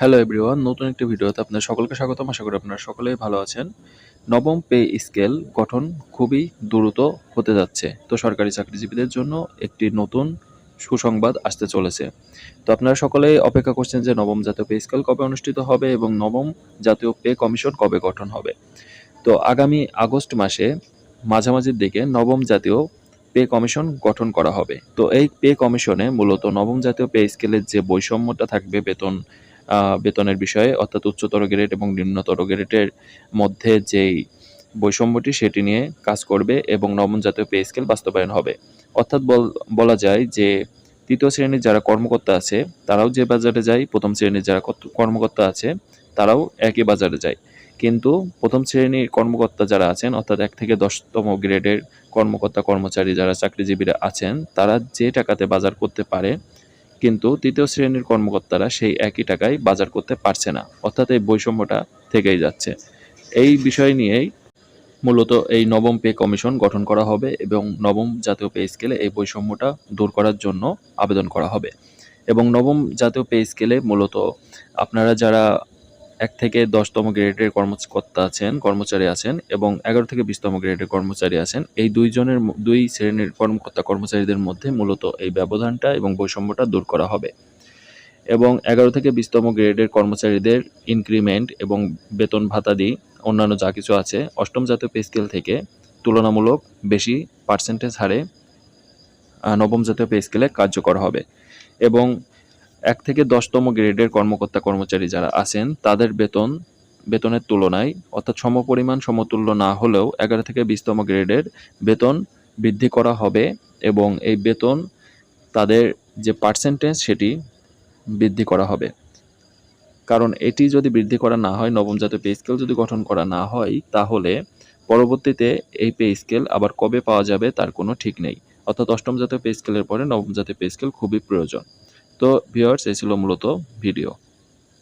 Hello everyone নতুন একটি ভিডিওতে আপনার সকলকে স্বাগতম। আশা করি আপনারা সকলেই ভালো আছেন। নবম পে স্কেল গঠন খুবই দ্রুত হতে যাচ্ছে। তো সরকারি চাকরিজীবীদের জন্য একটি নতুন সুসংবাদ আসতে চলেছে। তো আপনারা সকলেই অপেক্ষা করছেন যে নবম জাতীয় পে স্কেল কবে অনুষ্ঠিত হবে এবং নবম জাতীয় পে কমিশন কবে গঠন হবে। তো আগামী আগস্ট মাসে মাঝামাঝির দিকে নবম জাতীয় পে কমিশন গঠন করা হবে। তো এই পে কমিশনে মূলত নবম জাতীয় পে স্কেলের যে বৈষম্যটা থাকবে, বেতন বেতনের বিষয়ে, অর্থাৎ উচ্চতর গ্রেড এবং নিম্নতর গ্রেডের মধ্যে যেই বৈষম্যটি, সেটি নিয়ে কাজ করবে এবং নবম জাতীয় পে স্কেল বাস্তবায়ন হবে। অর্থাৎ বল- যায় যে তৃতীয় শ্রেণির যারা কর্মকর্তা আছে, তারাও যে বাজারে যায়, প্রথম শ্রেণির যারা কর্মকর্তা আছে, তারাও একই বাজারে যায়। কিন্তু প্রথম শ্রেণির কর্মকর্তা যারা আছেন, অর্থাৎ এক থেকে দশতম গ্রেডের কর্মকর্তা, কর্মচারী যারা চাকরিজীবীরা আছেন, তারা যে টাকাতে বাজার করতে পারে কিন্তু তৃতীয় শ্রেণির কর্মকর্তারা সেই একই টাকায় বাজার করতে পারছে না, অর্থাৎ এই বৈষম্যটা থেকেই যাচ্ছে। এই বিষয় নিয়েই মূলত এই নবম পে কমিশন গঠন করা হবে এবং নবম জাতীয় পে স্কেলে এই বৈষম্যটা দূর করার জন্য আবেদন করা হবে। এবং নবম জাতীয় পে স্কেলে মূলত আপনারা যারা এক থেকে দশতম গ্রেডের কর্মকর্তা আছেন, কর্মচারী আছেন এবং এগারো থেকে বিশতম গ্রেডের কর্মচারী আছেন। এই দুইজনের দুই শ্রেণির কর্মকর্তা কর্মচারীদের মধ্যে মূলত এই ব্যবধানটা এবং বৈষম্যটা দূর করা হবে। এবং এগারো থেকে বিশতম গ্রেডের কর্মচারীদের ইনক্রিমেন্ট এবং বেতন ভাতাদি অন্যান্য যা কিছু আছে, অষ্টম জাতীয় পে স্কেল থেকে তুলনামূলক বেশি পার্সেন্টেজ হারে নবম জাতীয় পে স্কেলে কার্যকর হবে। এবং এক থেকে দশতম গ্রেডের কর্মকর্তা কর্মচারী যারা আছেন, তাদের বেতন, বেতনের তুলনায়, অর্থাৎ সমপরিমাণ সমতুল্য না হলেও এগারো থেকে বিশতম গ্রেডের বেতন বৃদ্ধি করা হবে এবং এই বেতন তাদের যে পার্সেন্টেজ সেটি বৃদ্ধি করা হবে। কারণ এটি যদি বৃদ্ধি করা না হয়, নবম জাতীয় পে স্কেল যদি গঠন করা না হয়, তাহলে পরবর্তীতে এই পে স্কেল আবার কবে পাওয়া যাবে তার কোনো ঠিক নেই। অর্থাৎ অষ্টম জাতীয় পে স্কেলের পরে নবম জাতীয় পে স্কেল খুবই প্রয়োজন। তো ভিউয়ার্স এই ছিল মূলত ভিডিও